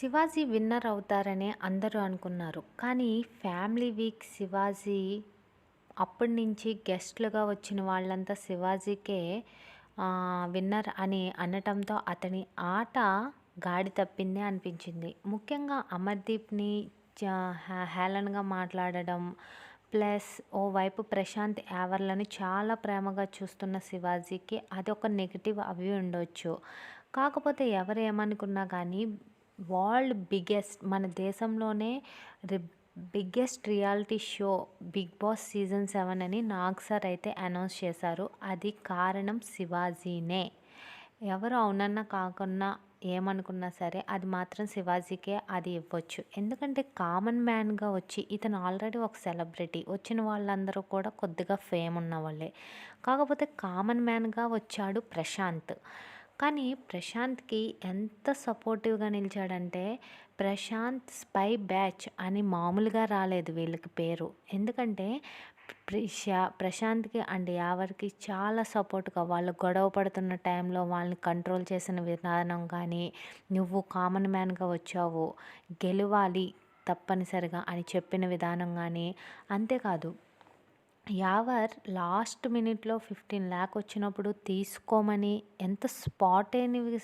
Shivaji winner అవుతారని అందరూ అనుకున్నారు. కానీ ఫ్యామిలీ వీక్ శివాజీ అప్పటి నుంచి గెస్ట్లుగా వచ్చిన వాళ్ళంతా శివాజీకే విన్నర్ అని అనటంతో అతని ఆట గాడి తప్పింది అనిపించింది. ముఖ్యంగా అమర్దీప్ని చ- హేళనగా మాట్లాడడం ప్లస్ ఓవైపు ప్రశాంత్ యావర్లను చాలా ప్రేమగా చూస్తున్న శివాజీకి అది ఒక నెగిటివ్ అవి ఉండొచ్చు. కాకపోతే ఎవరు ఏమనుకున్నా కానీ వరల్డ్ బిగ్గెస్ట్ మన దేశంలోనే biggest reality show Bigg Boss season seven అని నాగ్ సార్ అయితే అనౌన్స్ చేశారు. అది కారణం శివాజీనే. ఎవరు అవునన్నా కాకున్నా ఏమనుకున్నా సరే అది మాత్రం శివాజీకే అది ఇవ్వచ్చు. ఎందుకంటే కామన్ మ్యాన్గా వచ్చి ఇతను ఆల్రెడీ ఒక సెలబ్రిటీ వచ్చిన వాళ్ళందరూ కూడా కొద్దిగా ఫేమ్ ఉన్న వాళ్ళే కాకపోతే కామన్ మ్యాన్గా వచ్చాడు ప్రశాంత్. కానీ ప్రశాంత్కి ఎంత సపోర్టివ్గా నిలిచాడంటే ప్రశాంత్ స్పై బ్యాచ్ అని మామూలుగా రాలేదు వీళ్ళకి పేరు. ఎందుకంటే ప్రశా ప్రశాంత్కి అండ్ యావర్కి చాలా సపోర్ట్గా వాళ్ళు గొడవ పడుతున్న టైంలో వాళ్ళని కంట్రోల్ చేసిన విధానం కానీ నువ్వు కామన్ మ్యాన్గా వచ్చావు గెలవాలి తప్పనిసరిగా అని చెప్పిన విధానం కానీ అంతేకాదు యావర్ లాస్ట్ మినిట్లో ఫిఫ్టీన్ ల్యాక్ వచ్చినప్పుడు తీసుకోమని ఎంత స్పాట్ అయినవి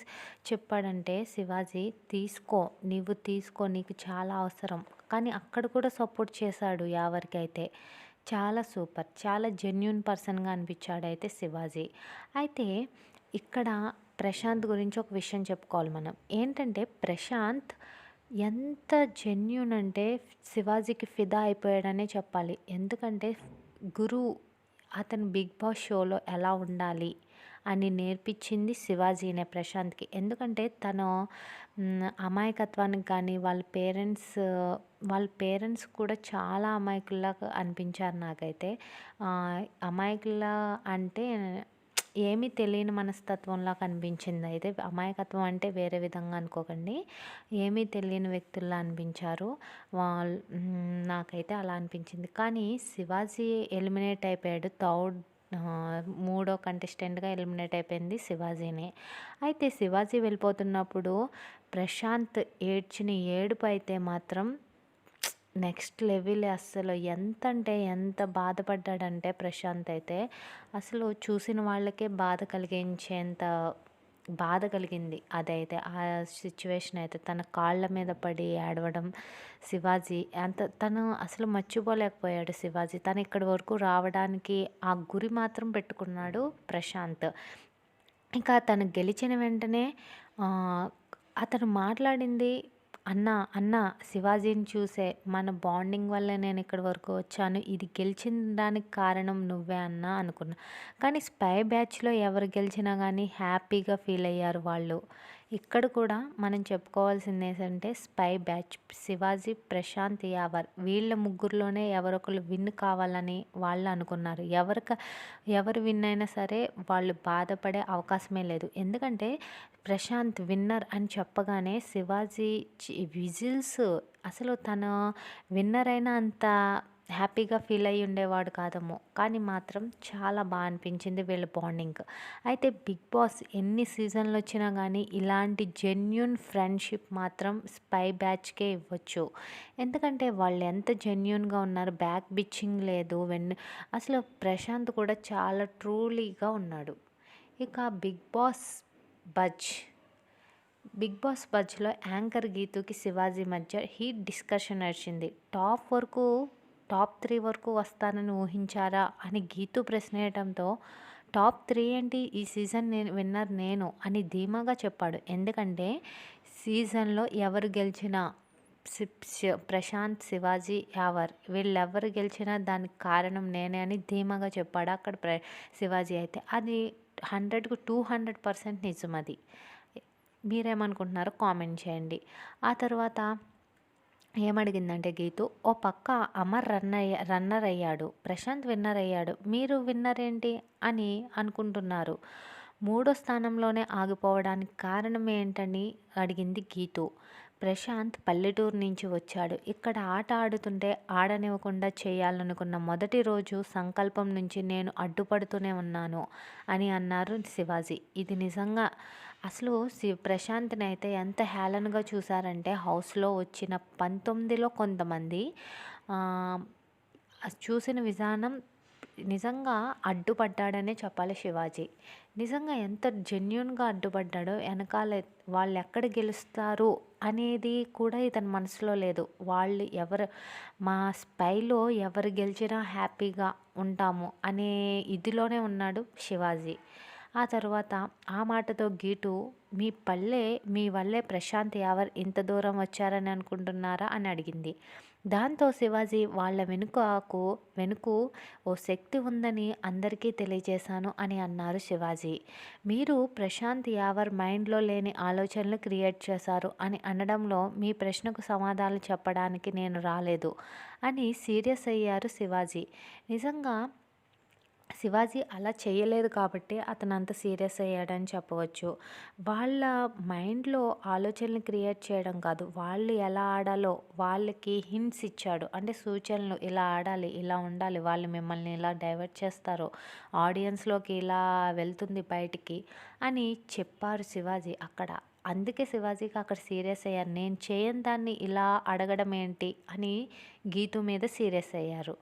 చెప్పాడంటే శివాజీ తీసుకో నీవు తీసుకో నీకు చాలా అవసరం. కానీ అక్కడ కూడా సపోర్ట్ చేశాడు యావర్కి అయితే. చాలా సూపర్ చాలా జెన్యున్ పర్సన్గా అనిపించాడు అయితే శివాజీ. అయితే ఇక్కడ ప్రశాంత్ గురించి ఒక విషయం చెప్పుకోవాలి మనం. ఏంటంటే ప్రశాంత్ ఎంత జెన్యున్ అంటే శివాజీకి ఫిదా అయిపోయాడనే చెప్పాలి. ఎందుకంటే గురు అతను బిగ్ బాస్ షోలో ఎలా ఉండాలి అని నేర్పించింది శివాజీనే ప్రశాంత్కి. ఎందుకంటే తను అమాయకత్వానికి కానీ వాళ్ళ పేరెంట్స్ వాళ్ళ పేరెంట్స్ కూడా చాలా అమాయకుల్లా అనిపించారు నాకైతే. అమాయకుల అంటే ఏమీ తెలియని మనస్తత్వంలా కనిపించింది అయితే అమాయకత్వం అంటే వేరే విధంగా అనుకోకండి. ఏమీ తెలియని వ్యక్తుల్లా అనిపించారు. వాళ్ళు నాకైతే అలా అనిపించింది. కానీ శివాజీ ఎలిమినేట్ అయిపోయాడు. థర్డ్ మూడో కంటెస్టెంట్గా ఎలిమినేట్ అయిపోయింది శివాజీనే. అయితే శివాజీ వెళ్ళిపోతున్నప్పుడు ప్రశాంత్ ఏడ్చిన ఏడుపు అయితే మాత్రం నెక్స్ట్ లెవెల్ అసలు ఎంత అంటే ఎంత బాధపడ్డాడంటే ప్రశాంత్ అయితే. అసలు చూసిన వాళ్ళకే బాధ కలిగించేంత బాధ కలిగింది అదైతే. ఆ సిచ్యువేషన్ అయితే తన కాళ్ళ మీద పడి ఏడవడం శివాజీ అంత తను అసలు మర్చిపోలేకపోయాడు శివాజీ. తను ఇక్కడి వరకు రావడానికి ఆ గురి మాత్రం పెట్టుకున్నాడు ప్రశాంత్. ఇంకా తను గెలిచిన వెంటనే అతను మాట్లాడింది అన్న అన్న శివాజీని చూసే మన బాండింగ్ వల్ల నేను ఇక్కడి వరకు వచ్చాను. ఇది గెలిచిన దానికి కారణం నువ్వే అన్న అనుకున్నా. కానీ స్పై బ్యాచ్లో ఎవరు గెలిచినా కానీ హ్యాపీగా ఫీల్ అయ్యారు వాళ్ళు. ఇక్కడ కూడా మనం చెప్పుకోవాల్సింది ఏంటంటే స్పై బ్యాచ్ శివాజీ ప్రశాంత్ యావర్. వీళ్ళ ముగ్గురులోనే ఎవరొకరు విన్ కావాలని వాళ్ళు అనుకున్నారు. ఎవరికి ఎవరు విన్ అయినా సరే వాళ్ళు బాధపడే అవకాశమే లేదు. ఎందుకంటే ప్రశాంత్ విన్నర్ అని చెప్పగానే శివాజీ విజిల్స్ అసలు తన విన్నర్ అయినా అంత హ్యాపీగా ఫీల్ అయ్యి ఉండేవాడు కాదేమో కానీ మాత్రం చాలా బాగా అనిపించింది వీళ్ళ బాండింగ్. అయితే బిగ్ బాస్ ఎన్ని సీజన్లు వచ్చినా కానీ ఇలాంటి జెన్యున్ ఫ్రెండ్షిప్ మాత్రం స్పై బ్యాచ్కే ఇవ్వచ్చు. ఎందుకంటే వాళ్ళు ఎంత జెన్యున్గా ఉన్నారు బ్యాక్ బిచ్చింగ్ లేదు వెన్ అసలు ప్రశాంత్ కూడా చాలా ట్రూలీగా ఉన్నాడు. ఇక Bigg Boss buzz. Bigg Boss బజ్లో anchor గీతుకి శివాజీ మధ్య హీట్ డిస్కషన్ నడిచింది. టాప్ వరకు టాప్ త్రీ వరకు వస్తానని ఊహించారా అని గీతు ప్రశ్న వేయడంతో టాప్ త్రీ ఏంటి? ఈ సీజన్ నేను విన్నర్ నేను అని ధీమాగా చెప్పాడు. ఎందుకంటే సీజన్లో ఎవరు గెలిచినా ప్రశాంత్ శివాజీ యావర్ వీళ్ళెవరు గెలిచినా దానికి కారణం నేనే అని ధీమాగా చెప్పాడు. అక్కడ ప్ర శివాజీ అయితే. అది హండ్రెడ్కు టూ హండ్రెడ్ పర్సెంట్ నిజం అది. మీరేమనుకుంటున్నారో కామెంట్ చేయండి. ఆ తర్వాత ఏమడిగిందంటే గీతు ఓ పక్క అమర్ రన్ రన్నర్ అయ్యాడు ప్రశాంత్ విన్నర్ అయ్యాడు మీరు విన్నర్ ఏంటి అని అనుకుంటున్నారు. మూడో స్థానంలోనే ఆగిపోవడానికి కారణం ఏంటని అడిగింది గీతు. ప్రశాంత్ పల్లెటూరు నుంచి వచ్చాడు. ఇక్కడ ఆట ఆడుతుంటే ఆడనివ్వకుండా చేయాలనుకున్న మొదటి రోజు సంకల్పం నుంచి నేను అడ్డుపడుతూనే ఉన్నాను అని అన్నారు శివాజీ. ఇది నిజంగా అసలు శి ప్రశాంత్ని అయితే ఎంత హేళనగా చూసారంటే హౌస్లో వచ్చిన పంతొమ్మిదిలో కొంతమంది చూసిన విధానం నిజంగా అడ్డుపడ్డాడనే చెప్పాలి శివాజీ. నిజంగా ఎంత జెన్యున్గా అడ్డుపడ్డాడో వెనకాల వాళ్ళు ఎక్కడ గెలుస్తారు అనేది కూడా ఇతని మనసులో లేదు. వాళ్ళు ఎవరు మా స్పైలో ఎవరు గెలిచినా హ్యాపీగా ఉంటాము అనే ఇదిలోనే ఉన్నాడు శివాజీ. ఆ తర్వాత ఆ మాటతో గీటు మీ పల్లె మీ వల్లే ప్రశాంత్ యావర్ ఇంత దూరం వచ్చారని అనుకుంటున్నారా? అని అడిగింది. దాంతో శివాజీ వాళ్ళ వెనుకకు వెనుకు ఓ శక్తి ఉందని అందరికీ తెలియజేశాను అని అన్నారు శివాజీ. మీరు ప్రశాంత్ యావర్ మైండ్లో లేని ఆలోచనలు క్రియేట్ చేశారు అని అనడంలో మీ ప్రశ్నకు సమాధానం చెప్పడానికి నేను రాలేదు అని సీరియస్ అయ్యారు శివాజీ. నిజంగా శివాజీ అలా చేయలేదు కాబట్టి అతను అంత సీరియస్ అయ్యాడని చెప్పవచ్చు. వాళ్ళ మైండ్లో ఆలోచనలు క్రియేట్ చేయడం కాదు. వాళ్ళు ఎలా ఆడాలో వాళ్ళకి హింట్స్ ఇచ్చాడు. అంటే సూచనలు ఇలా ఆడాలి ఇలా ఉండాలి వాళ్ళు మిమ్మల్ని ఇలా డైవర్ట్ చేస్తారు ఆడియన్స్లోకి ఇలా వెళ్తుంది బయటికి అని చెప్పారు శివాజీ అక్కడ. అందుకే శివాజీకి అక్కడ సీరియస్ అయ్యారు. నేను చేయని దాన్ని ఇలా అడగడం ఏంటి అని గీతు మీద సీరియస్ అయ్యారు.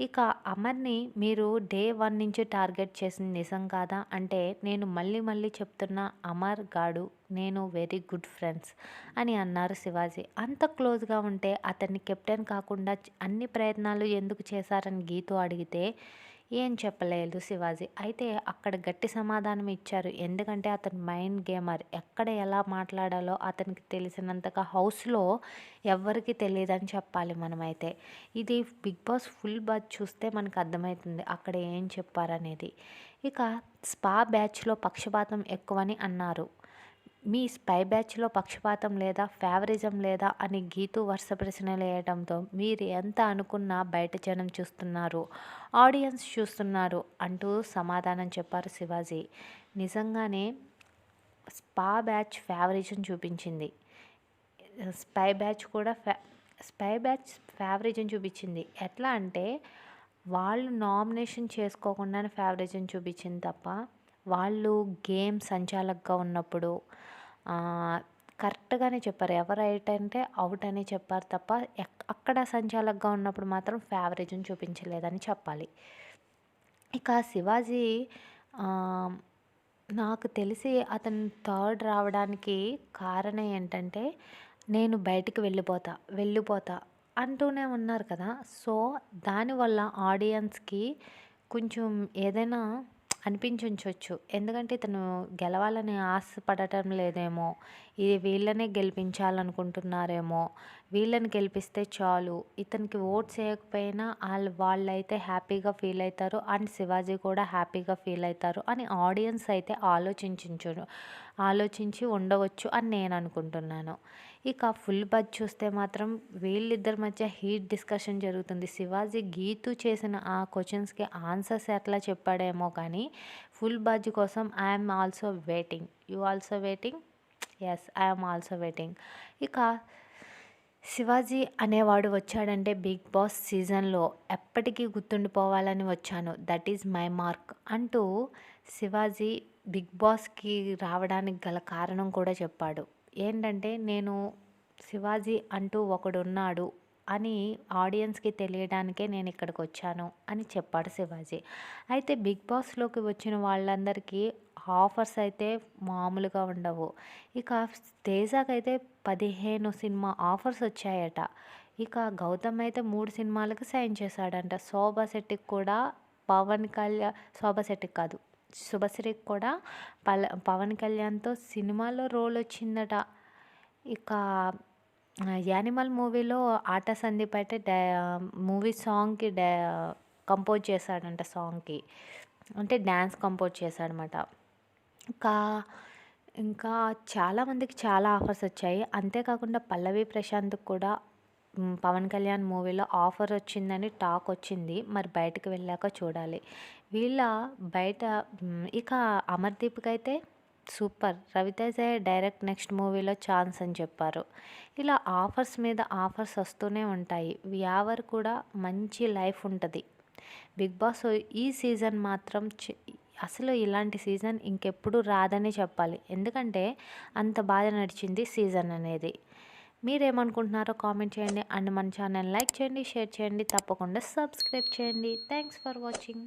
ఇక అమర్ని మీరు డే వన్ నుంచి టార్గెట్ చేసింది నిజం కాదా? అంటే నేను మళ్ళీ మళ్ళీ చెప్తున్న అమర్ గాడు నేను వెరీ గుడ్ ఫ్రెండ్స్ అని అన్నారు శివాజీ. అంత క్లోజ్గా ఉంటే అతన్ని కెప్టెన్ కాకుండా అన్ని ప్రయత్నాలు ఎందుకు చేశారని గీతు అడిగితే ఏం చెప్పలేదు శివాజీ. అయితే అక్కడ గట్టి సమాధానం ఇచ్చారు. ఎందుకంటే అతను మైండ్ గేమర్. ఎక్కడ ఎలా మాట్లాడాలో అతనికి తెలిసినంతగా హౌస్లో ఎవరికి తెలియదని చెప్పాలి మనమైతే. ఇది బిగ్ బాస్ ఫుల్ బాత్ చూస్తే మనకు అర్థమవుతుంది అక్కడ ఏం చెప్పారనేది. ఇక స్పా బ్యాచ్లో పక్షపాతం ఎక్కువని అన్నారు. మీ స్పై బ్యాచ్లో పక్షపాతం లేదా ఫేవరిజం లేదా అని గీతూ వరుస ప్రశ్నలు వేయడంతో మీరు ఎంత అనుకున్నా బయట జనం చూస్తున్నారు ఆడియన్స్ చూస్తున్నారు అంటూ సమాధానం చెప్పారు శివాజీ. నిజంగానే స్పా బ్యాచ్ ఫేవరిజం చూపించింది. స్పై బ్యాచ్ కూడా ఫ్యా స్పై బ్యాచ్ ఫేవరిజం చూపించింది. ఎట్లా అంటే వాళ్ళు నామినేషన్ చేసుకోకుండానే ఫేవరిజం చూపించింది తప్ప వాళ్ళు గేమ్ సంచాలకుగా ఉన్నప్పుడు కరెక్ట్గానే చెప్పారు. ఎవరు అవుట్ అంటే అవుట్ అని చెప్పారు తప్ప అక్కడ సంచాలకుగా ఉన్నప్పుడు మాత్రం ఫేవరేజ్ని చూపించలేదని చెప్పాలి. ఇక శివాజీ నాకు తెలిసి అతను థర్డ్ రావడానికి కారణం ఏంటంటే నేను బయటికి వెళ్ళిపోతా వెళ్ళిపోతా అంటూనే ఉన్నారు కదా. సో దానివల్ల ఆడియన్స్కి కొంచెం ఏదైనా అనిపించవచ్చు ఎందుకంటే ఇతను గెలవాలని ఆశపడటం లేదేమో. ఇది వీళ్ళనే గెలిపించాలనుకుంటున్నారేమో. వీళ్ళని గెలిపిస్తే చాలు. ఇతనికి ఓట్స్ వేయకపోయినా వాళ్ళు వాళ్ళైతే హ్యాపీగా ఫీల్ అవుతారు అండ్ శివాజీ కూడా హ్యాపీగా ఫీల్ అవుతారు అని ఆడియన్స్ అయితే ఆలోచించు ఆలోచించి ఉండవచ్చు అని నేను అనుకుంటున్నాను. ఇక ఫుల్ బజ్ చూస్తే మాత్రం వీళ్ళిద్దరి మధ్య హీట్ డిస్కషన్ జరుగుతుంది. శివాజీ గీతు చేసిన ఆ క్వశ్చన్స్కి ఆన్సర్స్ ఎట్లా చెప్పాడేమో కానీ ఫుల్ బజ్ కోసం I'm also waiting. You also waiting? Yes I'm also waiting ఇక శివాజీ అనేవాడు వచ్చాడంటే బిగ్ బాస్ సీజన్లో ఎప్పటికీ గుర్తుండిపోవాలని వచ్చాను. దట్ ఈజ్ మై మార్క్ అంటూ శివాజీ బిగ్ బాస్కి రావడానికి గల కారణం కూడా చెప్పాడు. ఏంటంటే నేను శివాజీ అంటూ ఒకడున్నాడు. అని ఆడియన్స్కి తెలియడానికే నేను ఇక్కడికి వచ్చాను అని చెప్పాడు శివాజీ. అయితే బిగ్ బాస్లోకి వచ్చిన వాళ్ళందరికీ ఆఫర్స్ అయితే మామూలుగా ఉండవు. ఇక తేజాకైతే పదిహేను సినిమా ఆఫర్స్ వచ్చాయట. ఇక గౌతమ్ అయితే మూడు సినిమాలకు సైన్ చేశాడంట. శోభా శెట్టికి కూడా పవన్ కళ్యాణ్ శోభా శెట్టికి కాదు శుభశ్రీకి కూడా పల పవన్ కళ్యాణ్తో సినిమాలో రోల్ వచ్చిందట. ఇక యానిమల్ మూవీలో ఆట సందీప్ అయితే డా మూవీ సాంగ్కి డా కంపోజ్ చేశాడంట సాంగ్కి. అంటే డ్యాన్స్ కంపోజ్ చేశాడనమాట ఇంకా ఇంకా చాలామందికి చాలా ఆఫర్స్ వచ్చాయి. అంతేకాకుండా పల్లవి ప్రశాంత్కి కూడా పవన్ కళ్యాణ్ మూవీలో ఆఫర్ వచ్చిందని టాక్ వచ్చింది. మరి బయటకు వెళ్ళాక చూడాలి. వీళ్ళ బయట ఇక అమర్దీప్కి అయితే సూపర్. రవితేజ డైరెక్ట్ నెక్స్ట్ మూవీలో ఛాన్స్ అని చెప్పారు. ఇలా ఆఫర్స్ మీద ఆఫర్స్ వస్తూనే ఉంటాయి. యావర్ కూడా మంచి లైఫ్ ఉంటుంది. బిగ్ బాస్ ఈ సీజన్ మాత్రం అసలు ఇలాంటి సీజన్ ఇంకెప్పుడు రాదని చెప్పాలి. ఎందుకంటే అంత బాగా నడిచింది సీజన్ అనేది. మీరేమనుకుంటున్నారో కామెంట్ చేయండి. అండ్ మన ఛానల్ లైక్ చేయండి షేర్ చేయండి. తప్పకుండా సబ్స్క్రైబ్ చేయండి. Thanks for watching.